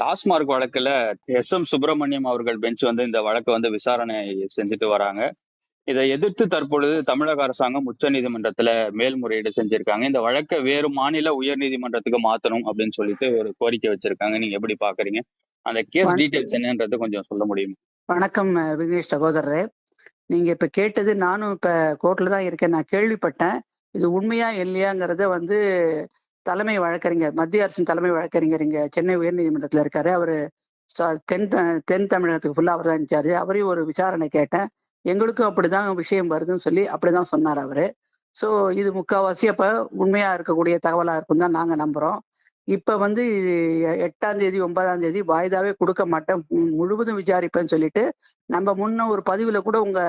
டாஸ்மார்க் வழக்குல S M Subramaniam அவர்கள் bench வந்து இந்த வழக்கை வந்து விசாரணை செஞ்சுட்டு வராங்க. இதை எதிர்த்து தற்பொழுது தமிழக அரசாங்கம் உச்ச நீதிமன்றத்துல மேல்முறையீடு செஞ்சிருக்காங்க. இந்த வழக்கை வேறு மாநில உயர் நீதிமன்றத்துக்கு மாத்தணும் அப்படின்னு சொல்லிட்டு ஒரு கோரிக்கை வச்சிருக்காங்க. நீங்க எப்படி பாக்குறீங்க? அந்த கேஸ் டீடைல்ஸ் என்னன்றது கொஞ்சம் சொல்ல முடியுமா? வணக்கம் விக்னேஷ் சகோதரரே. நீங்க இப்ப கேட்டது நானும் இப்ப கோர்ட்ல தான் இருக்கேன். நான் கேள்விப்பட்டேன். இது உண்மையா இல்லையாங்கிறத வந்து தலைமை வழக்கறிஞர் மத்திய அரசின் தலைமை வழக்கறிஞர் இங்க சென்னை உயர்நீதிமன்றத்தில் இருக்காரு. அவரு தென் தென் தமிழகத்துக்கு ஃபுல்லா அவர் தான் இருந்துச்சாரு அவரையும் ஒரு விசாரணை கேட்டேன். எங்களுக்கும் அப்படிதான் விஷயம் வருதுன்னு சொல்லி அப்படிதான் சொன்னார் அவரு. சோ இது முக்காவாசி அப்ப உண்மையா இருக்கக்கூடிய தகவலா இருக்கும் தான் நாங்க நம்புறோம். இப்ப வந்து எட்டாம் தேதி ஒன்பதாம் தேதி வாய்தாவே கொடுக்க மாட்டேன். முழுவதும் விசாரிப்பேன்னு சொல்லிட்டு நம்ம முன்ன ஒரு பதிவுல கூட உங்க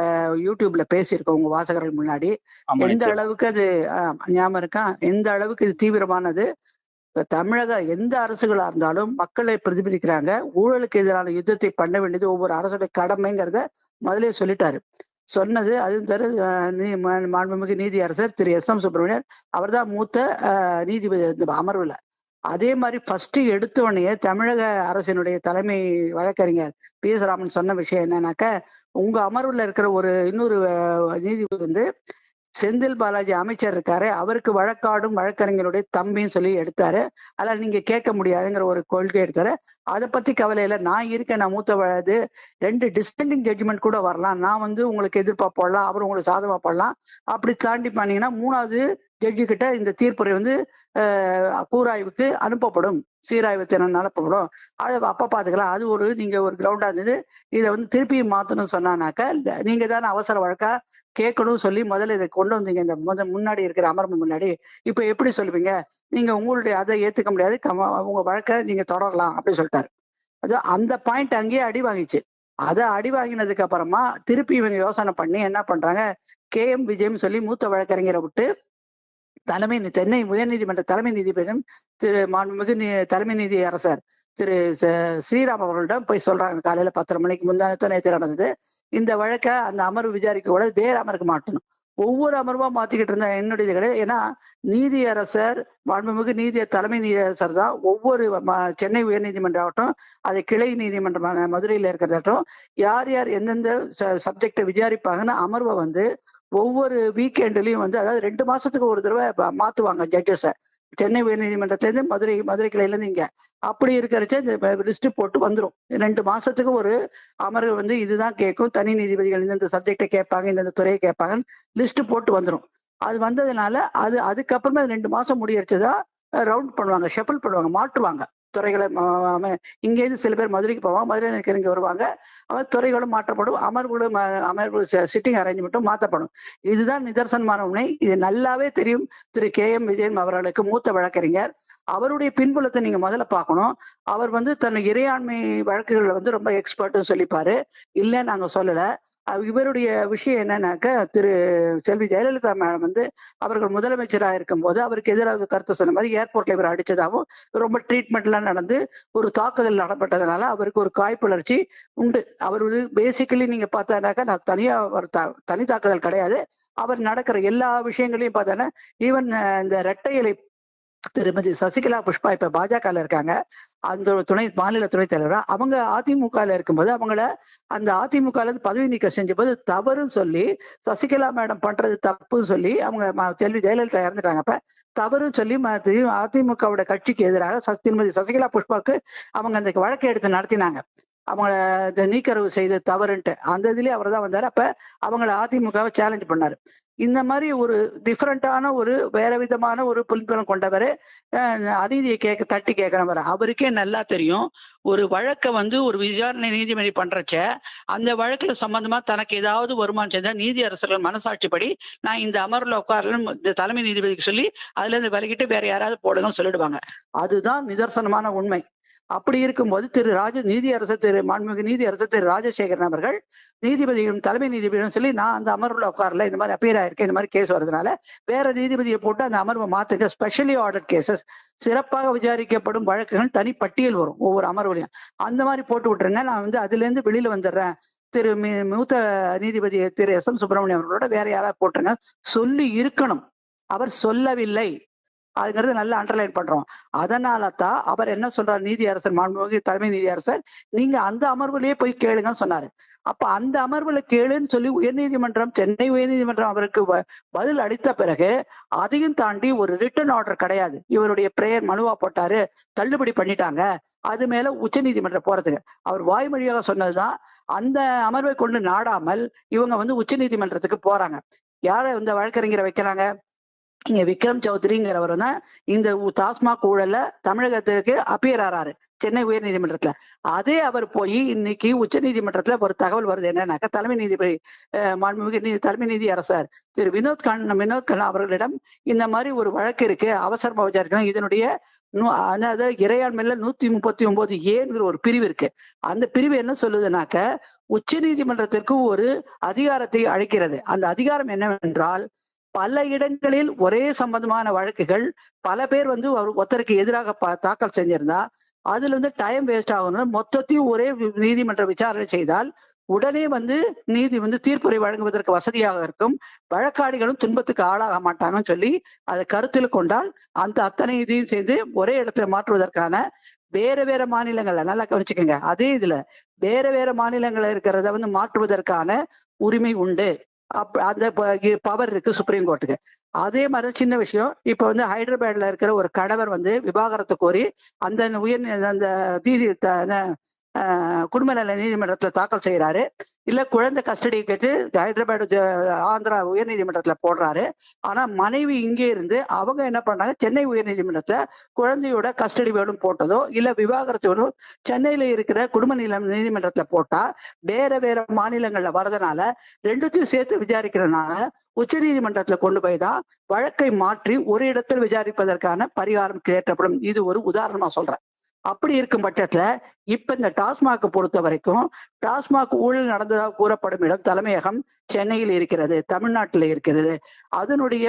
யூடியூப்ல பேசியிருக்கோம் உங்க வாசகர்கள் முன்னாடி. எந்த. அளவுக்கு அது ஞாபகம் இருக்கா? எந்த அளவுக்கு இது தீவிரமானது? தமிழக எந்த அரசுகளா இருந்தாலும் மக்களை பிரதிபலிக்கிறாங்க. ஊழலுக்கு எதிரான யுத்தத்தை பண்ண வேண்டியது ஒவ்வொரு அரசுடைய கடமைங்கிறத முதலே சொல்லிட்டாரு. சொன்னது அதுவும் தர மாண்புமிகு நீதி அரசர் திரு எஸ் எம் சுப்பிரமணியன். அவர்தான் மூத்த நீதிபதி அமர்வுல. அதே மாதிரி ஃபர்ஸ்ட் எடுத்தோடனே தமிழக அரசினுடைய தலைமை வழக்கறிஞர் பி எஸ் ராமன் சொன்ன விஷயம் என்னன்னாக்க உங்க அமர்வுல இருக்கிற ஒரு இன்னொரு நீதிபதி வந்து செந்தில் பாலாஜி அமைச்சர் இருக்காரு. அவருக்கு வழக்காடும் வழக்கறிஞருடைய தம்பின்னு சொல்லி எடுத்தாரு. அதில் நீங்க கேட்க முடியாதுங்கிற ஒரு கொள்கை எடுத்தாரு. அதை பத்தி கவலை இல்லை. நான் இருக்கேன் நான் மூத்த வழது. ரெண்டு டிஸ்டன்டிங் ஜட்ஜ்மெண்ட் கூட வரலாம். நான் வந்து உங்களுக்கு எதிர்ப்பா போடலாம். அவர் உங்களுக்கு சாதமா போடலாம். அப்படி தாண்டி பண்ணீங்கன்னா மூணாவது ஜட்ஜு கிட்ட இந்த தீர்ப்புரை வந்து கூராய்வுக்கு அனுப்பப்படும். சீராய்வு திறன் அனுப்பப்படும்? அது அப்போ பார்த்துக்கலாம் அது ஒரு நீங்கள் ஒரு கிரவுண்டாக இருந்தது. இதை வந்து திருப்பி மாற்றணும் சொன்னானாக்கா நீங்கள் தானே அவசர வழக்கா கேட்கணும் சொல்லி முதல்ல இதை கொண்டு வந்தீங்க. இந்த முத முன்னாடி இருக்கிற அமர்வு முன்னாடி. இப்போ எப்படி சொல்லுவீங்க? நீங்கள் உங்களுடைய அதை ஏற்றுக்க முடியாது. கம- உங்கள் வழக்கை நீங்கள் தொடரலாம் அப்படின்னு சொல்லிட்டாரு. அது அந்த பாயிண்ட் அங்கேயே அடி வாங்கிச்சு. அதை அடி வாங்கினதுக்கு அப்புறமா திருப்பி இவங்க யோசனை பண்ணி என்ன பண்றாங்க? கே எம் விஜயம் சொல்லி மூத்த வழக்கறிஞரை விட்டு தலைமை சென்னை உயர்நீதிமன்ற தலைமை நீதிபதியும் திரு மாண்புமிகு தலைமை நீதி அரசர் திரு ஸ்ரீராம் அவர்களிடம் போய் சொல்றாங்க. காலையில பத்தரை மணிக்கு முந்தானத்தோ நேற்று நடந்தது. இந்த வழக்கை அந்த அமர்வு விசாரிக்க கூட வேற அமர்க்க மாட்டணும். ஒவ்வொரு அமர்வா மாத்திக்கிட்டு இருந்த என்னுடைய கிடையாது. ஏன்னா நீதியரசர் மாண்புமிகு நீதிய தலைமை நீதியரசர் தான் ஒவ்வொரு ம- சென்னை உயர்நீதிமன்றம் ஆகட்டும் அது கிளை நீதிமன்றமான மதுரையில இருக்கிறதாகட்டும் யார் யார் எந்தெந்த சப்ஜெக்டை விசாரிப்பாங்கன்னு அமர்வை வந்து ஒவ்வொரு வீக்கெண்ட்லயும் வந்து அதாவது ரெண்டு மாசத்துக்கு ஒரு தடவை மாத்துவாங்க ஜட்ஜஸை சென்னை உயர்நீதிமன்றத்திலேருந்து மதுரை மதுரை கிளையிலேருந்து இங்கே. அப்படி இருக்கிறச்ச இந்த லிஸ்ட் போட்டு வந்துரும். ரெண்டு மாசத்துக்கு ஒரு அமர்வு வந்து இதுதான் கேட்கும். தனி நீதிபதிகள் இந்தந்த சப்ஜெக்டை கேட்பாங்க இந்தந்த துறையை கேட்பாங்கன்னு லிஸ்ட் போட்டு வந்துரும். அது வந்ததுனால அது அதுக்கப்புறமே ரெண்டு மாசம் முடியறச்சுதான் ரவுண்ட் பண்ணுவாங்க ஷெஃபிள் பண்ணுவாங்க மாட்டுவாங்க துறைகளை இங்கேருந்து சில பேர் மதுரைக்கு போவாங்க. மதுரை இருக்கிற வருவாங்க. அவர் துறைகளும் மாற்றப்படும். அமர்வுகளும் அமர்வு சிட்டிங் அரேஞ்ச்மெண்ட்டும் மாற்றப்படும். இதுதான் நிதர்சனமான உண்மை. இது நல்லாவே தெரியும். திரு கே எம் விஜயன் அவர்களுக்கு மூத்த வழக்கறிஞர். அவருடைய பின்புலத்தை நீங்க முதல்ல பார்க்கணும். அவர் வந்து தன் இறையாண்மை வழக்குகள்ல வந்து ரொம்ப எக்ஸ்பர்ட்னு சொல்லிப்பாரு. இல்ல நாங்க சொல்லல. இவருடைய விஷயம் என்னன்னாக்க திரு செல்வி ஜெயலலிதா மேடம் வந்து அவர்கள் முதலமைச்சராக இருக்கும்போது அவருக்கு எதிராக கருத்து சொன்ன மாதிரி ஏர்போர்ட்ல இவர் அடிச்சதாகவும் ரொம்ப ட்ரீட்மெண்ட் எல்லாம் நடந்து ஒரு தாக்குதல் நடப்பட்டதுனால அவருக்கு ஒரு காய்ப்புணர்ச்சி உண்டு. அவர் பேசிக்கலி நீங்க பார்த்தானாக்கா நான் தனியா ஒரு த- தனி தாக்குதல் கிடையாது. அவர் நடக்கிற எல்லா விஷயங்களையும் பார்த்தானா ஈவன் இந்த ரெட்டை இலை திருமதி சசிகலா புஷ்பா இப்ப பாஜகல இருக்காங்க. அந்த துணை மாநில துணைத் தலைவரா. அவங்க அதிமுகல இருக்கும்போது அவங்கள அந்த அதிமுகல இருந்து பதவி நீக்கம் செஞ்ச போது தவறுன்னு சொல்லி சசிகலா மேடம் பண்றது தப்புன்னு சொல்லி அவங்க கேள்வி ஜெயலலிதா இறந்துட்டாங்க. அப்ப தவறுன்னு சொல்லி அதிமுகவோட கட்சிக்கு எதிராக ச- திருமதி சசிகலா புஷ்பாக்கு அவங்க அந்த வழக்கை எடுத்து நடத்தினாங்க. அவங்கள இந்த நீக்கரவு செய்த தவறுன்ட்டு அந்த இதுலேயே அவர் தான் வந்தார். அப்போ அவங்கள அதிமுகவை சேலஞ்ச் பண்ணார். இந்த மாதிரி ஒரு டிஃப்ரெண்டான ஒரு வேற விதமான ஒரு புலிப்பலம் கொண்டவர் அநீதியை கேட்க தட்டி கேட்குறவர் அவருக்கே நல்லா தெரியும். ஒரு வழக்கை வந்து ஒரு விசாரணை நீதிபதி பண்றச்ச அந்த வழக்கில் சம்பந்தமா தனக்கு ஏதாவது வருமானம் செஞ்சால் நீதி அரசர்கள் மனசாட்சிப்படி நான் இந்த அமர்வில் உட்காரலன்னு இந்த தலைமை நீதிபதிக்கு சொல்லி அதுல இருந்து விலகிட்டு வேற யாராவது போடுங்கன்னு சொல்லிடுவாங்க. அதுதான் நிதர்சனமான உண்மை. அப்படி இருக்கும்போது திரு ராஜ நீதியரசர் திரு மாண்புமிகு நீதியரசர் திரு ராஜசேகரன் அவர்கள் நீதிபதியும் தலைமை நீதிபதியும் சொல்லி நான் அந்த அமர்வுல உட்காரல இந்த மாதிரி அப்பீர் ஆயிருக்கேன் இந்த மாதிரி கேஸ் வரதுனால வேற நீதிபதியை போட்டு அந்த அமர்வை மாத்துங்க. ஸ்பெஷலி ஆர்டர் கேசஸ் சிறப்பாக விசாரிக்கப்படும் வழக்குகள் தனி பட்டியல் வரும் ஒவ்வொரு அமர்வுலையும். அந்த மாதிரி போட்டு விட்டுருங்க நான் வந்து அதுல இருந்து வெளியில வந்துடுறேன். திரு மூத்த நீதிபதி திரு எஸ் எம் சுப்பிரமணியம் அவர்களோட வேற யாராவது போட்டுருங்க. சொல்லி இருக்கணும். அவர் சொல்லவில்லை. அதுங்கிறது நல்லா அண்டர்லைன் பண்றோம். அதனால தான் அவர் என்ன சொல்றார்? நீதியரசர் மாண்புமிகு தலைமை நீதியரசர் நீங்க அந்த அமர்வுலயே போய் கேளுங்கன்னு சொன்னாரு. அப்ப அந்த அமர்வுல கேளுன்னு சொல்லி உயர்நீதிமன்றம் சென்னை உயர்நீதிமன்றம் அவருக்கு வ- பதில் அளித்த பிறகு அதையும் தாண்டி ஒரு ரிட்டர்ன் ஆர்டர் கிடையாது. இவருடைய பிரேயர் மனுவா போட்டாரு தள்ளுபடி பண்ணிட்டாங்க. அது மேல உச்ச நீதிமன்றம் போறதுக்கு. அவர் வாய்மொழியாக சொன்னதுதான் அந்த அமர்வை கொண்டு நாடாமல் இவங்க வந்து உச்ச நீதிமன்றத்துக்கு போறாங்க. யாரை இந்த வழக்கறிஞரை வைக்கிறாங்க? இங்க விக்ரம் சௌத்ரிங்கிறவர் தான் இந்த டாஸ்மாக் ஊழல்ல தமிழகத்துக்கு அப்பியர் ஆறாரு. சென்னை உயர் நீதிமன்றத்துல அதே அவர் போய் இன்னைக்கு உச்ச நீதிமன்றத்துல ஒரு தகவல் வருது என்னன்னாக்கா தலைமை நீதிபதி மாண்புமிகு தலைமை நீதி அரசர் திரு வினோத் கண்ணன் வினோத் கண்ணா அவர்களிடம் இந்த மாதிரி ஒரு வழக்கு இருக்கு. அவசரமா விசாரிக்கணும் இதனுடைய அதாவது இறையாண்மையில நூத்தி முப்பத்தி ஒன்பது ஏங்கிற ஒரு பிரிவு இருக்கு. அந்த பிரிவு என்ன சொல்லுதுனாக்க உச்ச நீதிமன்றத்திற்கு ஒரு அதிகாரத்தை அளிக்கிறது. அந்த அதிகாரம் என்னவென்றால் பல இடங்களில் ஒரே சம்பந்தமான வழக்குகள். பல பேர் வந்து ஒரு- ஒருத்தருக்கு எதிராக ப- தாக்கல் செஞ்சிருந்தா அதுல வந்து டைம் வேஸ்ட் ஆகணும் மொத்தத்தையும் ஒரே நீதிமன்ற விசாரணை செய்தால் உடனே வந்து நீதி வந்து தீர்ப்புரை வழங்குவதற்கு வசதியாக இருக்கும். வழக்காடிகளும் துன்பத்துக்கு ஆளாக மாட்டாங்கன்னு சொல்லி அதை கருத்தில் கொண்டால் அந்த அத்தனை இதையும் செய்து ஒரே இடத்துல மாற்றுவதற்கான வேற வேற மாநிலங்கள்ல நல்லா கவனிச்சுக்கோங்க. அதே இதுல வேற வேற மாநிலங்கள்ல இருக்கிறத வந்து மாற்றுவதற்கான உரிமை உண்டு. அப் அந்த பவர் இருக்கு சுப்ரீம் கோர்ட்டுக்கு அதே மாதிரி சின்ன விஷயம். இப்ப வந்து ஹைதராபாத்ல இருக்கிற ஒரு கணவர் வந்து விவாகரத்து கோரி அந்த உயர் அந்த தீதி குடும்ப நல நீதிமன்றத்தில் தாக்கல் செய்கிறாரு இல்லை குழந்தை கஸ்டடி கேட்டு ஹைதராபாத் ஆந்திரா உயர்நீதிமன்றத்தில் போடுறாரு. ஆனா மனைவி இங்கே இருந்து அவங்க என்ன பண்ணாங்க சென்னை உயர்நீதிமன்றத்தில் குழந்தையோட கஸ்டடி வேணும் போட்டதோ இல்லை விவாகரத்து வேணும் சென்னையில இருக்கிற குடும்ப நில நீதிமன்றத்தில் போட்டால் வேற வேற மாநிலங்கள்ல வரதுனால ரெண்டுத்தையும் சேர்த்து விசாரிக்கிறனால உச்ச நீதிமன்றத்தில் கொண்டு போய் தான் வழக்கை மாற்றி ஒரு இடத்தில் விசாரிப்பதற்கான பரிகாரம் கேட்டப்படும் இது ஒரு உதாரணமா சொல்றேன். அப்படி இருக்கும் பட்சத்துல இப்ப இந்த டாஸ்மாக் பொறுத்த வரைக்கும் டாஸ்மாக் ஊழல் நடந்ததாக கூறப்படும் இடம் தலைமையகம் சென்னையில் இருக்கிறது தமிழ்நாட்டில் இருக்கிறது. அதனுடைய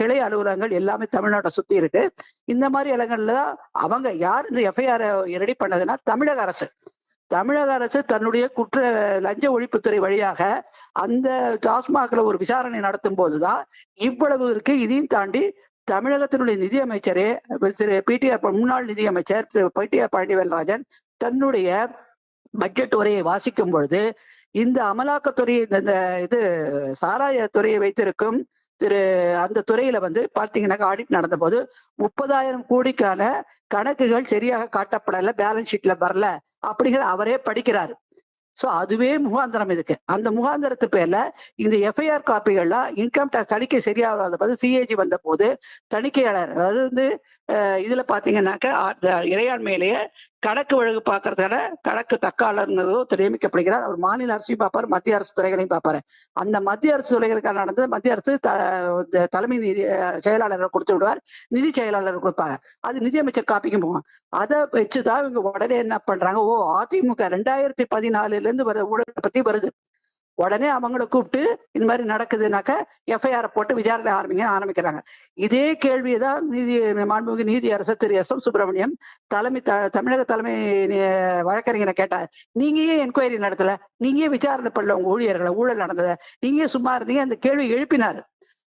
கிளை அலுவலகங்கள் எல்லாமே தமிழ்நாட்டை சுத்தி இருக்கு. இந்த மாதிரி இடங்கள்ல தான் அவங்க யார் இந்த எஃப்ஐஆர் ரெடி பண்ணதுன்னா தமிழக அரசு. தமிழக அரசு தன்னுடைய குற்ற லஞ்ச ஒழிப்புத்துறை வழியாக அந்த டாஸ்மாக்ல ஒரு விசாரணை நடத்தும் போதுதான் இவ்வளவு இருக்கு. இதையும் தாண்டி தமிழகத்தினுடைய நிதியமைச்சரே திரு பிடிஆர் முன்னாள் நிதியமைச்சர் திரு பிடிஆர் பாண்டியவேல்ராஜன் தன்னுடைய பட்ஜெட் உரையை வாசிக்கும் பொழுது இந்த அமலாக்கத்துறை இந்த இந்த இது சாராய துறையை வைத்திருக்கும் திரு அந்த துறையில வந்து பாத்தீங்கன்னாக்கா ஆடிட் நடந்த போது முப்பதாயிரம் கோடிக்கான கணக்குகள் சரியாக காட்டப்படல பேலன்ஸ் ஷீட்ல வரல அப்படிங்கிற அவரே படிக்கிறாரு. சோ அதுவே முகாந்திரம் இதுக்கு. அந்த முகாந்திரத்து பேர்ல இந்த எஃப்ஐஆர் காப்பிகள்லாம் இன்கம் டேக்ஸ் தணிக்கை சரியாகாத போது சிஏஜி வந்த போது தணிக்கையாளர் அதாவது வந்து அஹ், இதுல பாத்தீங்கன்னாக்க இறையாண்மையிலேயே கணக்கு வழக்கு பார்க்கறதுக்கான கணக்கு தக்காளர்ங்கிறதோ நியமிக்கப்படுகிறார் அவர் மாநில அரசையும் பார்ப்பார் மத்திய அரசு துறைகளையும் பார்ப்பாரு. அந்த மத்திய அரசு துறைகளுக்கான நடந்தது மத்திய அரசு த- தலைமை நிதி அஹ், செயலாளரை கொடுத்து விடுவார். நிதி செயலாளர் கொடுப்பாங்க. அது நிதியமைச்சர் காப்பிக்கும் போகும் அதை வச்சுதான் இவங்க உடனே என்ன பண்றாங்க? ஓ அதிமுக ரெண்டாயிரத்தி பதினாலுல இருந்து வர ஊழலை பத்தி வருது. உடனே அவங்கள கூப்பிட்டு இந்த மாதிரி நடக்குதுனாக்க எஃப்ஐஆர் போட்டு விசாரணை ஆரம்பிங்க ஆரம்பிக்கிறாங்க. இதே கேள்வியை தான் நீதி மாண்புமிகு நீதி அரசர் திரு எஸ் எம் சுப்பிரமணியம் தலைமை த- தமிழக தலைமை வழக்கறிஞரை கேட்டார். நீங்க ஏன் என்கொயரி நடத்தல? நீங்க விசாரணை பண்ணல உங்க ஊழியர்களை? ஊழல் நடந்ததை? நீங்க சும்மா இருந்தீங்க? அந்த கேள்வி எழுப்பினார்.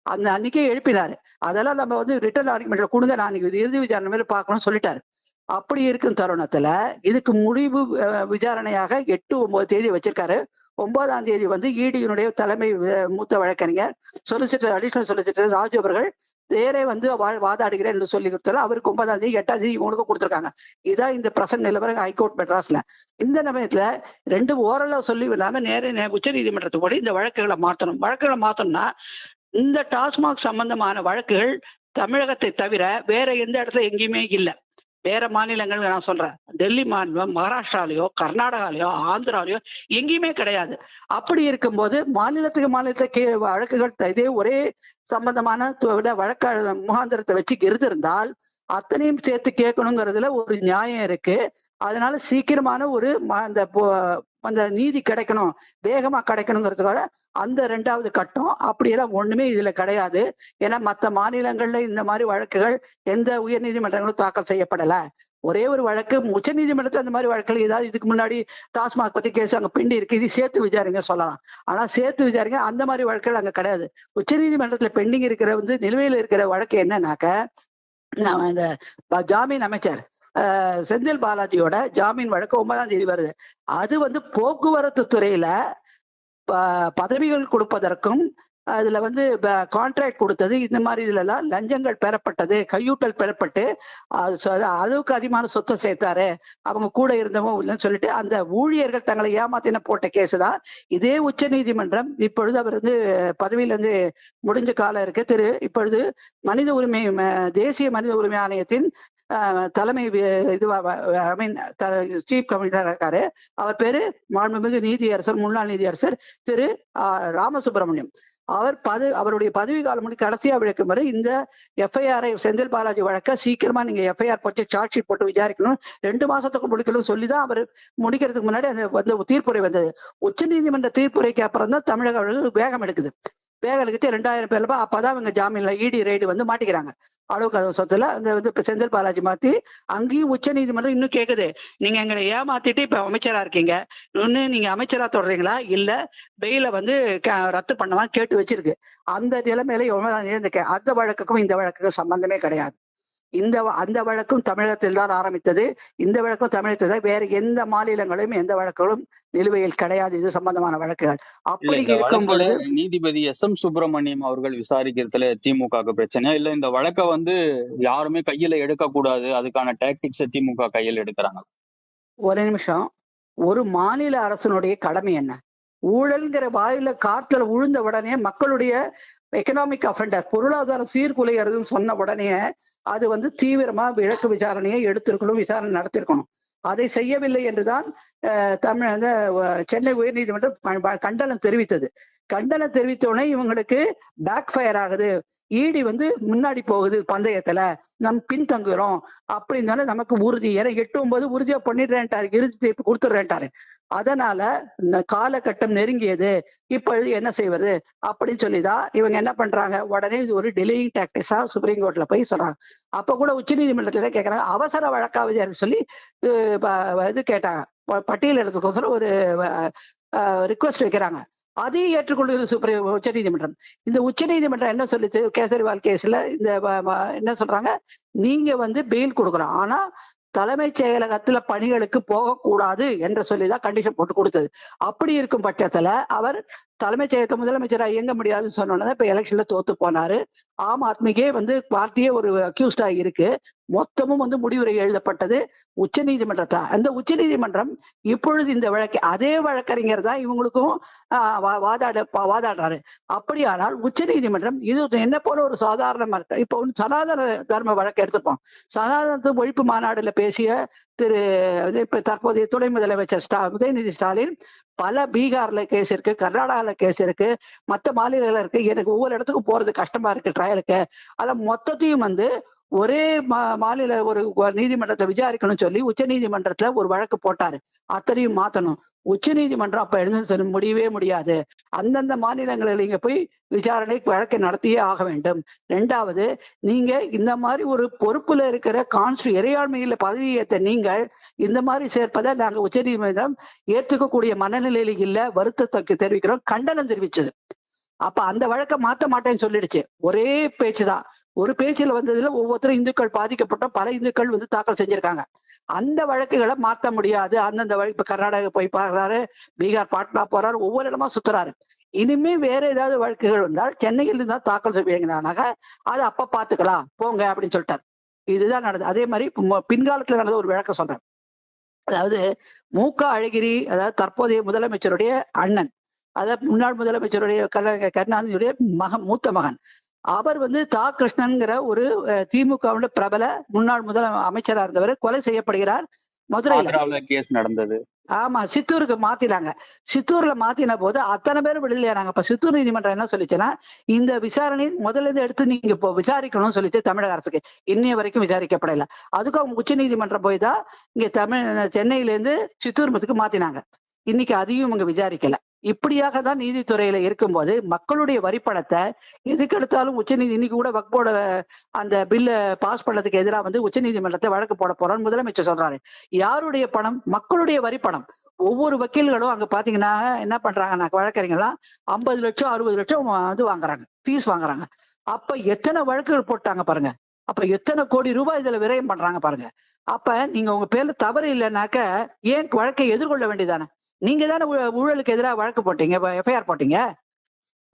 அந்த அன்னைக்கே எழுப்பினாரு. அதெல்லாம் நம்ம வந்து ரிட்டர்ன் ஆர்குமெண்ட்ல கொடுங்க நான் இறுதி விசாரணை மேல பார்க்கணும்னு சொல்லிட்டாரு. அப்படி இருக்கும் தருணத்துல இதுக்கு முடிவு விசாரணையாக எட்டு ஒன்பது தேதி வச்சிருக்காரு. ஒன்பதாம் தேதி வந்து இடியினுடைய தலைமை மூத்த வழக்கறிஞர் சொலிசிட்டர் அடிஷனல் சொலிசிட்டர் ராஜு அவர்கள் வேறே வந்து வா- வாதாடுகிறேன் என்று சொல்லி கொடுத்தாரு. அவருக்கு ஒன்பதாம் தேதி எட்டாம் தேதி இவங்களுக்கு கொடுத்துருக்காங்க. இதான் இந்த பிரசன்ட் நிலவரம் ஹைகோர்ட் மெட்ராஸ்ல. இந்த சமயத்துல ரெண்டு ஓரளவு சொல்லி இல்லாம நேர உச்ச நீதிமன்றத்துக்கு போய் இந்த வழக்குகளை மாற்றணும் வழக்குகளை மாற்றணும்னா இந்த டாஸ்மாக் சம்பந்தமான வழக்குகள் தமிழகத்தை தவிர வேற எந்த இடத்துல எங்கேயுமே இல்லை. வேற மாநிலங்கள் நான் சொல்றேன். டெல்லி மாநிலம் மகாராஷ்டிராலயோ கர்நாடகாலயோ ஆந்திராலயோ எங்கேயுமே கிடையாது. அப்படி இருக்கும்போது மாநிலத்துக்கு மாநிலத்துக்கு வழக்குகள் இதே ஒரே சம்பந்தமான து- வழக்க முகாந்திரத்தை வச்சு இருந்திருந்தால் அத்தனையும் சேர்த்து கேட்கணுங்கிறதுல ஒரு நியாயம் இருக்கு. அதனால சீக்கிரமான ஒரு ம- அந்த அந்த நீதி கிடைக்கணும் வேகமா கிடைக்கணுங்கிறதுக்காக அந்த ரெண்டாவது கட்டம் அப்படியெல்லாம் ஒண்ணுமே இதுல கிடையாது. ஏன்னா மற்ற மாநிலங்கள்ல இந்த மாதிரி வழக்குகள் எந்த உயர்நீதிமன்றங்களும் தாக்கல் செய்யப்படல. ஒரே ஒரு வழக்கு உச்ச நீதிமன்றத்தில் அந்த மாதிரி வழக்குகள் ஏதாவது இதுக்கு முன்னாடி டாஸ்மாக் பத்தி கேஸ் அங்க பிண்டி இருக்கு இது சேர்த்து விசாரிங்க சொல்லலாம். ஆனா சேர்த்து விசாரிங்க அந்த மாதிரி வழக்குகள் அங்க கிடையாது. உச்ச நீதிமன்றத்துல பெண்டிங் இருக்கிற வந்து நிலுவையில் இருக்கிற வழக்கு என்னன்னாக்க இந்த ஜாமீன் அமைச்சர் செந்தில் பாலாஜியோட ஜாமீன் வழக்கு ஒன்பதாம் தேதி வருது. அது வந்து போக்குவரத்து துறையில பதவிகள் கொடுப்பதற்கும் அதுல வந்து கான்ட்ராக்ட் கொடுத்தது இந்த மாதிரி இதுல எல்லாம் லஞ்சங்கள் பெறப்பட்டது கையூட்டல் பெறப்பட்டு அளவுக்கு அதிகமான சொத்தை சேர்த்தாரு. அவங்க கூட இருந்தவங்க இல்லைன்னு சொல்லிட்டு அந்த ஊழியர்கள் தங்களை ஏமாத்தின போட்ட கேஸ் தான். இதே உச்ச நீதிமன்றம் இப்பொழுது அவர் வந்து பதவியிலிருந்து முடிஞ்ச காலம் இருக்கு. திரு இப்பொழுது மனித உரிமை தேசிய மனித உரிமை ஆணையத்தின் தலைமை இதுவா ஐ மீன் சீஃப் கமிஷனர் இருக்காரு. அவர் பேரு மாண்புமிகு நீதியரசர் முன்னாள் நீதியரசர் திரு ஆஹ், ராமசுப்பிரமணியம் அவர் பது அவருடைய பதவி காலம் முடி கடைசியா விளக்கும் வரை இந்த எஃப்ஐஆரை செந்தில் பாலாஜி வழக்க சீக்கிரமா நீங்க எஃப்ஐஆர் போட்டு சார்ஜ் ஷீட் போட்டு விசாரிக்கணும். ரெண்டு மாசத்துக்கு முடிக்கணும் சொல்லிதான் அவர் முடிக்கிறதுக்கு முன்னாடி அந்த வந்து தீர்ப்புரை வந்தது. உச்ச நீதிமன்ற தீர்ப்புரைக்கு அப்புறம் தான் தமிழக அரசு வேகம் எடுக்குது. வேகம் ரெண்டாயிரம் பேர்ல பா- அப்பதான் இவங்க ஜாமீன்ல இடி ரைடு வந்து மாட்டிக்கிறாங்க. அளவுக்கு அது சொத்துல அந்த வந்து செந்தில் பாலாஜி மாத்தி அங்கேயும் உச்ச நீதிமன்றம் இன்னும் கேக்குது. நீங்க எங்களை ஏமாத்திட்டு இப்ப அமைச்சரா இருக்கீங்க. இன்னும் நீங்க அமைச்சரா தொடர்றீங்களா? இல்ல பெயில வந்து க- ரத்து பண்ணவா கேட்டு வச்சிருக்கு. அந்த நிலைமையில ஒன்பதாம் இந்த கே- அந்த வழக்குக்கும் இந்த வழக்குக்கும் சம்பந்தமே கிடையாது. இந்த அந்த வழக்கும் தமிழகத்தில் தான் ஆரம்பித்தது. இந்த வழக்கும் தமிழகத்தில் தான். வேற எந்த மாநிலங்களிலும் எந்த வழக்குகளும் நிலுவையில் கிடையாது. இது சம்பந்தமான வழக்குகள் அப்படி இந்த இருக்கும் வழக்குல பொழுது நீதிபதி எஸ். எம். சுப்பிரமணியம் அவர்கள் விசாரிக்கிறதுல திமுகவுக்கு பிரச்சனையா? இல்ல இந்த வழக்க வந்து யாருமே கையில எடுக்க கூடாது அதுக்கான டாக்டிக்ஸ் திமுக கையில் எடுக்கிறாங்க. ஒரு நிமிஷம். ஒரு மாநில அரசனுடைய கடமை என்ன? ஊழல்ங்கிற வாயில காத்துல விழுந்த உடனே மக்களுடைய எக்கனாமிக் அஃபெண்டர் பொருளாதார சீர்குலையறதுன்னு சொன்ன உடனே அது வந்து தீவிரமா விளக்கு விசாரணையை எடுத்திருக்கணும் விசாரணை நடத்திருக்கணும். அதை செய்யவில்லை என்றுதான் அஹ், தமிழ் சென்னை உயர்நீதிமன்றம் கண்டனம் தெரிவித்தது. கண்டனம் தெரிவித்த உடனே இவங்களுக்கு பேக் ஃபயர் ஆகுது ஈடி வந்து முன்னாடி போகுது பந்தயத்துல. நம் பின்தங்குறோம் அப்படின்னு நமக்கு உறுதி. ஏன்னா எட்டு ஒன்பது உறுதியா பண்ணிடுறேன்ட்டாரு. இறுதி தீர்ப்பு கொடுத்துடுறேன்ட்டாரு. அதனால இந்த காலகட்டம் நெருங்கியது. இப்பொழுது என்ன செய்வது? அப்படின்னு சொல்லிதான் இவங்க என்ன பண்றாங்க? உடனே இது ஒரு டெலிவிங் டாக்டிஸா சுப்ரீம் கோர்ட்ல போய் சொல்றாங்க. அப்ப கூட உச்ச நீதிமன்றத்துல கேட்கறாங்க அவசர வழக்கா விசாரிக்க சொல்லி இது கேட்டாங்க. பட்டியல் எடுத்துக்கோசரம் ஒரு ரிக்வஸ்ட் வைக்கிறாங்க. அதையும் ஏற்றுக்கொள்கிறது சுப்ரீம் உச்ச நீதிமன்றம் இந்த உச்ச நீதிமன்றம் என்ன சொல்லுது? கேசரிவால் கேஸ்ல இந்த வ- என்ன சொல்றாங்க? நீங்க வந்து பெயில் கொடுக்குறோம் ஆனா தலைமைச் செயலகத்துல பணிகளுக்கு போகக்கூடாது என்று சொல்லிதான் கண்டிஷன் போட்டு கொடுத்தது. அப்படி இருக்கும் பட்சத்துல அவர் தலைமைச் செயலக முதலமைச்சரா இயங்க முடியாதுன்னு சொன்னோன்னா இப்ப எலெக்ஷன்ல தோத்து போனாரு. ஆம் ஆத்மிக்கே வந்து பார்ட்டியே ஒரு அக்யூஸ்டா இருக்கு மொத்தமும் வந்து முடிவுரை எழுதப்பட்டது உச்ச நீதிமன்றத்தா அந்த உச்ச நீதிமன்றம் இப்பொழுது இந்த வழக்கு அதே வழக்கறிஞர் தான் இவங்களுக்கும் ஆஹ், வாதாட வாதாடுறாரு. அப்படியானால் உச்ச நீதிமன்றம் இது என்ன போல ஒரு சாதாரண மறுக்க இப்போ வந்து சனாதன தர்ம வழக்கு எடுத்துப்போம். சனாதன ஒழிப்பு மாநாடுல பேசிய திரு இப்ப தற்போதைய துணை முதலமைச்சர் ஸ்டா உதயநிதி ஸ்டாலின் பல பீகார்ல கேஸ் இருக்கு கர்நாடகால கேஸ் இருக்கு மத்த மாநிலங்கள் இருக்கு எனக்கு ஒவ்வொரு இடத்துக்கும் போறது கஷ்டமா இருக்கு ட்ரையலுக்கு அத மொத்தத்தையும் வந்து ஒரே மா- மாநில ஒரு நீதிமன்றத்தை விசாரிக்கணும்னு சொல்லி உச்ச நீதிமன்றத்துல ஒரு வழக்கு போட்டாரு. அத்தனையும் மாத்தணும். உச்ச நீதிமன்றம் அப்ப எழுந்து சொல்ல முடியவே முடியாது. அந்தந்த மாநிலங்களில் நீங்க போய் விசாரணை வழக்கை நடத்தியே ஆக வேண்டும். ரெண்டாவது நீங்க இந்த மாதிரி ஒரு பொறுப்புல இருக்கிற கான்ஸ்டு இறையாண்மையில பதவி ஏற்ற நீங்கள் இந்த மாதிரி சேர்ப்பதை நாங்க உச்சநீதிமன்றம் ஏற்றுக்கக்கூடிய மனநிலையில இல்ல வருத்தத்தை தெரிவிக்கிறோம். கண்டனம் தெரிவிச்சது. அப்ப அந்த வழக்கை மாத்த மாட்டேன்னு சொல்லிடுச்சு. ஒரே பேச்சுதான். ஒரு பேச்சில் வந்ததுல ஒவ்வொருத்தரும் இந்துக்கள் பாதிக்கப்பட்ட பல இந்துக்கள் வந்து தாக்கல் செஞ்சிருக்காங்க. அந்த வழக்குகளை மாத்த முடியாது. அந்தந்த வழக்கு இப்ப கர்நாடகா போய் பாக்குறாரு பீகார் பாட்னா போறாரு ஒவ்வொரு இடமா சுத்துறாரு. இனிமே வேற ஏதாவது வழக்குகள் வந்தால் சென்னையில் இருந்தா தாக்கல் செய்வீங்கனாக்க அதை அப்ப பாத்துக்கலாம். போங்க அப்படின்னு சொல்லிட்டாரு. இதுதான் நடந்தது. அதே மாதிரி பின்காலத்துல நடந்த ஒரு விளக்கம் சொல்றேன். அதாவது மூக அழகிரி அதாவது தற்போதைய முதலமைச்சருடைய அண்ணன் அதாவது முன்னாள் முதலமைச்சருடைய கருணாநிதியுடைய மகன் மூத்த மகன் அவர் வந்து தா கிருஷ்ணன்கிற ஒரு திமுகவுடைய பிரபல முன்னாள் முதல அமைச்சரா இருந்தவர். கொலை செய்யப்படுகிறார் மதுரையில. கேஸ் நடந்தது. ஆமா சித்தூருக்கு மாத்தினாங்க. சித்தூர்ல மாத்தின போது அத்தனை பேரும் விடலையானாங்க அப்ப சித்தூர் நீதிமன்றம் என்ன சொல்லிச்சுன்னா இந்த விசாரணை முதல்ல இருந்து எடுத்து நீங்க இப்போ விசாரிக்கணும்னு சொல்லிட்டு தமிழக அரசுக்கு இன்னைய வரைக்கும் விசாரிக்கப்படல. அதுக்கும் அவங்க உச்ச நீதிமன்றம் போய் தான் இங்க தமிழ் சென்னையில இருந்து சித்தூர் மத்துக்கு மாத்தினாங்க. இன்னைக்கு அதையும் இவங்க விசாரிக்கல. இப்படியாக தான் நீதித்துறையில இருக்கும்போது மக்களுடைய வரிப்பணத்தை எதுக்கு எடுத்தாலும் உச்சநீதி இன்னைக்கு கூட வக்போட அந்த பில்ல பாஸ் பண்ணதுக்கு எதிராக வந்து உச்சநீதிமன்றத்தை வழக்கு போட போறோம்னு முதலமைச்சர் சொல்றாரு. யாருடைய பணம்? மக்களுடைய வரிப்பணம். ஒவ்வொரு வக்கீல்களும் அங்க பாத்தீங்கன்னா என்ன பண்றாங்கன்னா வழக்கறிஞர்லாம் ஐம்பது லட்சம் அறுபது லட்சம் வந்து வாங்குறாங்க ஃபீஸ் வாங்குறாங்க. அப்ப எத்தனை வழக்குகள் போட்டாங்க பாருங்க. அப்ப எத்தனை கோடி ரூபாய் இதுல விரயம் பண்றாங்க பாருங்க. அப்ப நீங்க உங்க பேர்ல தவறு இல்லைனாக்க ஏன் வழக்கை எதிர்கொள்ள வேண்டியதானே? நீங்க தானே ஊ- ஊழலுக்கு எதிராக வழக்கு போட்டீங்க எஃப்ஐஆர் போட்டீங்க.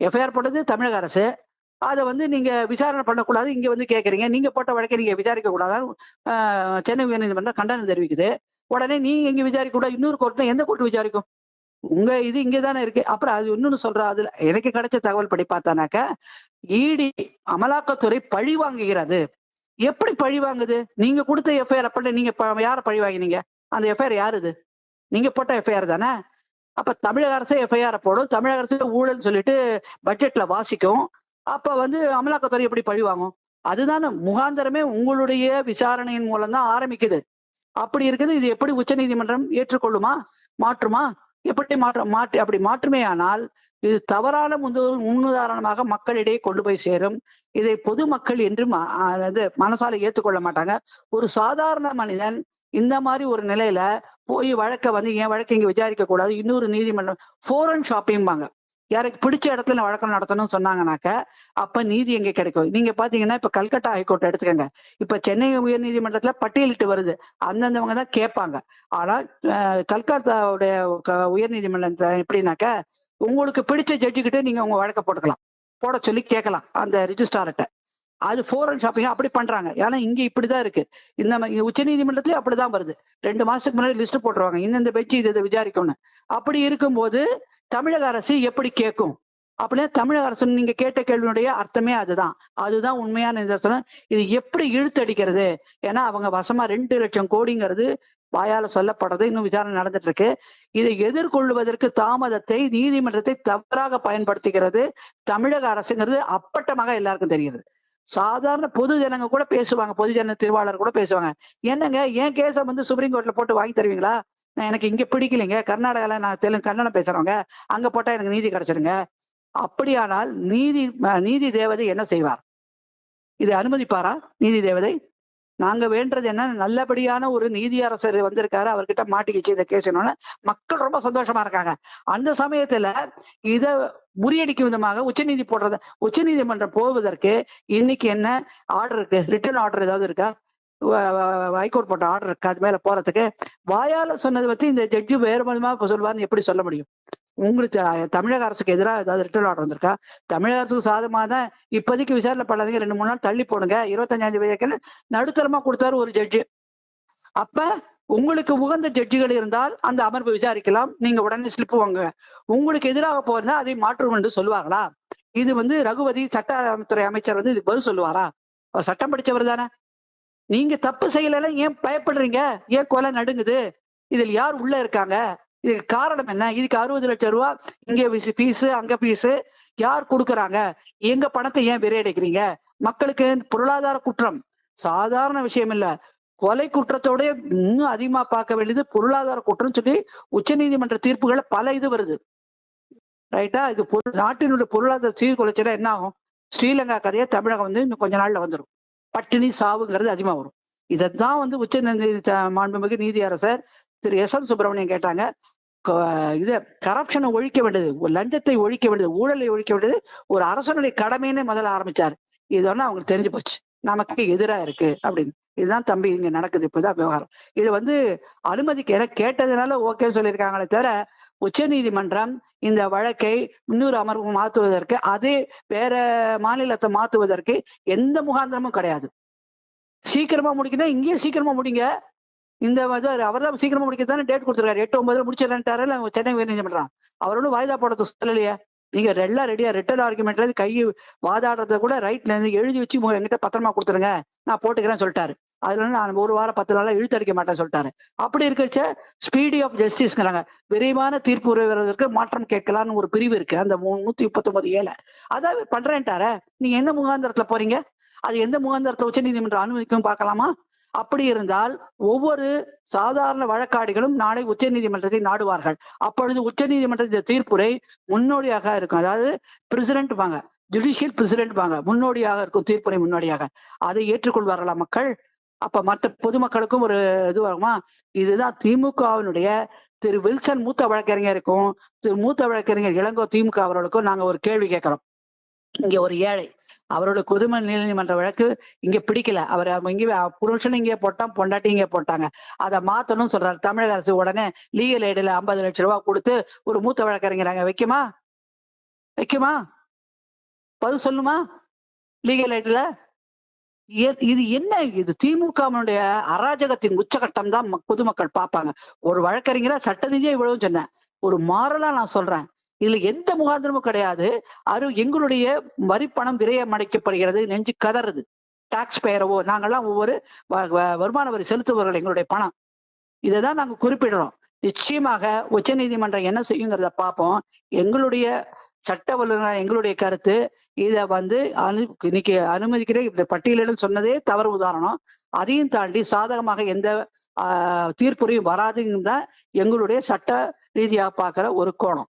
எஃப்ஐஆர் போட்டது தமிழக அரசு. அதை வந்து நீங்க விசாரணை பண்ணக்கூடாது இங்க வந்து கேட்குறீங்க நீங்க போட்ட வழக்கை நீங்க விசாரிக்க கூடாதான் சென்னை உயர்நீதிமன்றம் கண்டனம் தெரிவிக்குது. உடனே நீங்க இங்க விசாரிக்க கூடாது இன்னொரு கோர்ட்ல எந்த கோர்ட் விசாரிக்கும்? உங்க இது இங்க தானே இருக்கு. அப்புறம் அது இன்னொன்னு சொல்ற அதுல எனக்கு கிடைச்ச தகவல் படி பார்த்தானாக்க இடி அமலாக்கத்துறை பழி வாங்குகிறது. எப்படி பழி வாங்குது? நீங்க கொடுத்த எஃப்ஐஆர் அப்படின்னு நீங்க ப- யாரை பழி வாங்கினீங்க? அந்த எஃப்ஐஆர் யாரு இது? நீங்க போட்ட எஃப்ஐஆர் தானே? அப்ப தமிழக அரசு எஃப்ஐஆர் போடும். தமிழக அரசு ஊழல் சொல்லிட்டு பட்ஜெட்ல வாசிக்கும். அப்ப வந்து அமலாக்கத்துறை எப்படி பழி வாங்கும்? அதுதானே முகாந்தரமே உங்களுடைய விசாரணையின் மூலம் தான் ஆரம்பிக்குது. அப்படி இருக்குது இது எப்படி உச்சநீதிமன்றம் ஏற்றுக்கொள்ளுமா? மாற்றுமா? எப்படி மாற்ற மாற்றி அப்படி மாற்றுமே ஆனால் இது தவறான முந்து முன்னுதாரணமாக மக்களிடையே கொண்டு போய் சேரும். இதை பொதுமக்கள் என்று ம- மனசால ஏற்றுக்கொள்ள மாட்டாங்க. ஒரு சாதாரண மனிதன் இந்த மாதிரி ஒரு நிலையில போய் வழக்க வந்து என் வழக்கை இங்க விசாரிக்க கூடாது. இன்னொரு நீதிமன்றம் ஃபோரன் ஷாப்பிங்பாங்க யாருக்கு பிடிச்ச இடத்துல வழக்கம் நடத்தணும்னு சொன்னாங்கனாக்க அப்ப நீதி எங்க கிடைக்கும்? நீங்க பாத்தீங்கன்னா இப்ப கல்கட்டா ஹைகோர்ட் எடுத்துக்கங்க. இப்ப சென்னை உயர் நீதிமன்றத்துல பட்டியலிட்டு வருது. அந்தந்தவங்க தான் கேட்பாங்க. ஆனா கல்கத்தாவுடைய க- உயர் நீதிமன்றத்துல எப்படின்னாக்க உங்களுக்கு பிடிச்ச ஜட்ஜு கிட்ட நீங்க உங்க வழக்க போட்டுக்கலாம். போட சொல்லி கேட்கலாம். அந்த ரிஜிஸ்டார்கிட்ட அது ஃபோரன் ஷாப்பிங் அப்படி பண்றாங்க. ஏன்னா இங்க இப்படிதான் இருக்கு. இந்த மாதிரி உச்ச நீதிமன்றத்திலயும் அப்படிதான் வருது. ரெண்டு மாசத்துக்கு முன்னாடி லிஸ்ட் போட்டுருவாங்க. இந்தந்த பெஞ்சு இது இதை விசாரிக்கணும்னு. அப்படி இருக்கும்போது தமிழக அரசு எப்படி கேட்கும்? அப்படின்னா தமிழக அரசு நீங்க கேட்ட கேள்வியுடைய அர்த்தமே அதுதான். அதுதான் உண்மையான நிதர்சனம். இது எப்படி இழுத்தடிக்கிறது ஏன்னா அவங்க வசமா ரெண்டு லட்சம் கோடிங்கிறது வாயால சொல்லப்படுறது இன்னும் விசாரணை நடந்துட்டு இருக்கு இதை எதிர்கொள்வதற்கு தாமதத்தை நீதிமன்றத்தை தவறாக பயன்படுத்துகிறது தமிழக அரசுங்கிறது அப்பட்டமாக எல்லாருக்கும் தெரியுது. சாதாரண பொது ஜனங்க கூட பேசுவாங்க. பொது ஜன திருவாளர் கூட பேசுவாங்க. என்னங்க ஏன் கேஸை வந்து சுப்ரீம் கோர்ட்ல போட்டு வாங்கி தருவீங்களா? எனக்கு இங்க பிடிக்கலைங்க. கர்நாடகால நான் தெலுங்கு கன்னடம் பேசுறவங்க அங்க போட்டா எனக்கு நீதி கிடைச்சிருங்க. அப்படியானால் நீதி நீதி தேவதை என்ன செய்வார்? இதை அனுமதிப்பாரா? நீதி தேவதை? நாங்க வேண்டது என்ன? நல்லபடியான ஒரு நீதியரசர் வந்திருக்காரு அவர்கிட்ட மாட்டிக்கிச்சு இந்த கேஸ் மக்கள் ரொம்ப சந்தோஷமா இருக்காங்க. அந்த சமயத்துல இத முறியடிக்கும் விதமாக உச்சநீதி போடுறது உச்சநீதிமன்றம் போவதற்கு இன்னைக்கு என்ன ஆர்டர் இருக்கு? ரிட்டர்ன் ஆர்டர் ஏதாவது இருக்கா? ஹைகோர்ட் போட்ட ஆர்டர் இருக்கு? அது மேல போறதுக்கு? வாயால சொன்னதை பத்தி இந்த ஜட்ஜு வேறு மூலமா இப்ப சொல்லுவாருன்னு எப்படி சொல்ல முடியும்? உங்களுக்கு தமிழக அரசுக்கு எதிராக ஏதாவது ரிட்டர்ன் ஆர்டர் வந்திருக்கா? தமிழக அரசுக்கு சாதமாக தான் இப்போதைக்கு விசாரணை பண்ணாதீங்க. ரெண்டு மூணு நாள் தள்ளி போடுங்க. இருபத்தஞ்சாம் தேதி நடுத்தரமா கொடுத்தாரு ஒரு ஜட்ஜு அப்ப உங்களுக்கு உகந்த ஜட்ஜுகள் இருந்தால் அந்த அமர்வு விசாரிக்கலாம். நீங்க உடனே ஸ்லிப் வாங்க உங்களுக்கு எதிராக போகிறதா அதை மாற்றும் என்று சொல்லுவாங்களா இது வந்து ரகுபதி சட்டத்துறை அமைச்சர் வந்து இதுக்கு பதில் சொல்லுவாரா? அவர் சட்டம் படிச்சவர் தானே. நீங்க தப்பு செய்யலைன்னா ஏன் பயப்படுறீங்க? ஏன் கொலை நடுங்குது? இதில் யார் உள்ள இருக்காங்க? இதுக்கு காரணம் என்ன? இதுக்கு அறுபது லட்சம் ரூபா இங்க ஃபீஸு அங்க ஃபீஸு யார் கொடுக்குறாங்க? எங்க பணத்தை ஏன் விரையடிக்கிறீங்க? மக்களுக்கு பொருளாதார குற்றம். சாதாரண விஷயம் இல்ல. கொலை குற்றத்தோட இன்னும் அதிகமா பார்க்க வேண்டியது பொருளாதார குற்றம் சொல்லி உச்ச நீதிமன்ற தீர்ப்புகள் பல இது வருது. ரைட்டா இது நாட்டினுடைய பொருளாதார சீர்குலைச்சல என்ன ஆகும்? ஸ்ரீலங்கா கதையை தமிழகம் வந்து இன்னும் கொஞ்ச நாள்ல வந்துடும் பட்டினி சாவுங்கிறது அதிகமா வரும். இதைத்தான் வந்து உச்ச நீதி அரசர் திரு எஸ் என் சுப்பிரமணியம் கேட்டாங்க இது கரப்ஷனை ஒழிக்க வேண்டியது ஒரு லஞ்சத்தை ஒழிக்க வேண்டியது ஊழலை ஒழிக்க வேண்டியது ஒரு அரசனுடைய கடமைன்னு முதல்ல ஆரம்பிச்சாரு. இது ஒன்று அவங்களுக்கு தெரிஞ்சு போச்சு. நமக்கு எதிரா இருக்கு அப்படின்னு. இதுதான் தம்பி இங்க நடக்குது இப்பதான் விவகாரம். இது வந்து அனுமதிக்கு என கேட்டதுனால ஓகே சொல்லியிருக்காங்களே தவிர உச்ச நீதிமன்றம் இந்த வழக்கை இன்னொரு அமர்வு மாத்துவதற்கு அதே வேற மாநிலத்தை மாத்துவதற்கு எந்த முகாந்திரமும் கிடையாது. சீக்கிரமா முடிக்கணும் இங்கேயே சீக்கிரமா முடிங்க. இந்த அவர் தான் சீக்கிரமா முடிக்க தானே டேட் கொடுத்துருக்காரு. எட்டு ஒன்பதுல முடிச்சிடறாரு சென்னை உயர் நீதிமன்றம் அவர் ஒன்றும் வாய்தா போட சொல்லலையே. நீங்க எல்லாம் ரெடியா ரிட்டர்ன் இருந்து கை வாதாடுறத கூட ரைட்ல இருந்து எழுதி வச்சு என்கிட்ட பத்திரமா கொடுத்துருங்க. நான் போட்டுக்கிறேன்னு சொல்லிட்டாரு. அதுல இருந்து நான் ஒரு வாரம் பத்து நாளா இழுத்தடிக்க மாட்டேன்னு சொல்லிட்டாரு. அப்படி இருக்கச்ச ஸ்பீடி ஆஃப் ஜஸ்டிஸ்ங்கிறாங்க விரைவான தீர்ப்பு வருவதற்கு மாற்றம் கேட்கலாம்னு ஒரு பிரிவு இருக்கு. அந்த நூத்தி முப்பத்தி ஒன்பது ஏழை அதாவது பண்றேன்ட்டார. நீங்க என்ன முகாந்திரத்துல போறீங்க? அது எந்த முகாந்திரத்தை உச்ச நீதிமன்றம் அனுமதிக்கும் பார்க்கலாமா? அப்படி இருந்தால் ஒவ்வொரு சாதாரண வழக்காடிகளும் நாளை உச்சநீதிமன்றத்தை நாடுவார்கள். அப்பொழுது உச்சநீதிமன்றத்தின் தீர்ப்புரை முன்னோடியாக இருக்கும். அதாவது பிரசிடென்ட் வாங்க ஜுடிஷியல் பிரசிடென்ட் வாங்க முன்னோடியாக இருக்கும் தீர்ப்புரை முன்னோடியாக. அதை ஏற்றுக்கொள்வார்களா மக்கள்? அப்ப மற்ற பொதுமக்களுக்கும் ஒரு இது வருமா? இதுதான் திமுகவினுடைய திரு வில்சன் மூத்த வழக்கறிஞருக்கும் திரு மூத்த வழக்கறிஞர் இளங்கோ திமுக அவர்களுக்கும் நாங்க ஒரு கேள்வி கேட்கிறோம். இங்க ஒரு ஏழை. அவரோட குதுமை நீதிமன்ற வழக்கு இங்க பிடிக்கல. அவர் இங்க புருஷன் இங்கே போட்டான் பொண்டாட்டி இங்கே போட்டாங்க. அதை மாத்தணும்னு சொல்றாரு. தமிழக அரசு உடனே லீகல் எய்டில் ஐம்பது லட்சம் ரூபாய் கொடுத்து ஒரு மூத்த வழக்கறிஞராங்க. வைக்குமா? வைக்குமா? பதில் சொல்லுமா? லீகல் எய்டில் இது என்ன? இது திமுகவினுடைய அராஜகத்தின் உச்சகட்டம் தான் பொதுமக்கள் பார்ப்பாங்க. ஒரு வழக்கறிஞரா சட்ட ரீதியா இவ்வளவு சொன்னேன். ஒரு மாறலா நான் சொல்றேன். இதுல எந்த முகாந்திரமும் கிடையாது. அது எங்களுடைய வரிப்பணம் விரயம் அடைக்கப்படுகிறது நெஞ்சு கதறது. டாக்ஸ் பெயரவோ நாங்கள்லாம் ஒவ்வொரு வ- வ- வருமான வரி செலுத்துபவர்கள் எங்களுடைய பணம். இதை தான் நாங்க குறிப்பிடுறோம். நிச்சயமாக உச்சநீதிமன்றம் என்ன செய்யுங்கிறத பார்ப்போம். எங்களுடைய சட்ட வல்லுநர் எங்களுடைய கருத்து இதை வந்து அனு இன்னைக்கு அனுமதிக்கிற இந்த பட்டியலிடல் சொன்னதே தவறு உதாரணம். அதையும் தாண்டி சாதகமாக எந்த தீர்ப்புரையும் வராதுன்னு தான் எங்களுடைய சட்ட ரீதியாக பார்க்குற ஒரு கோணம்.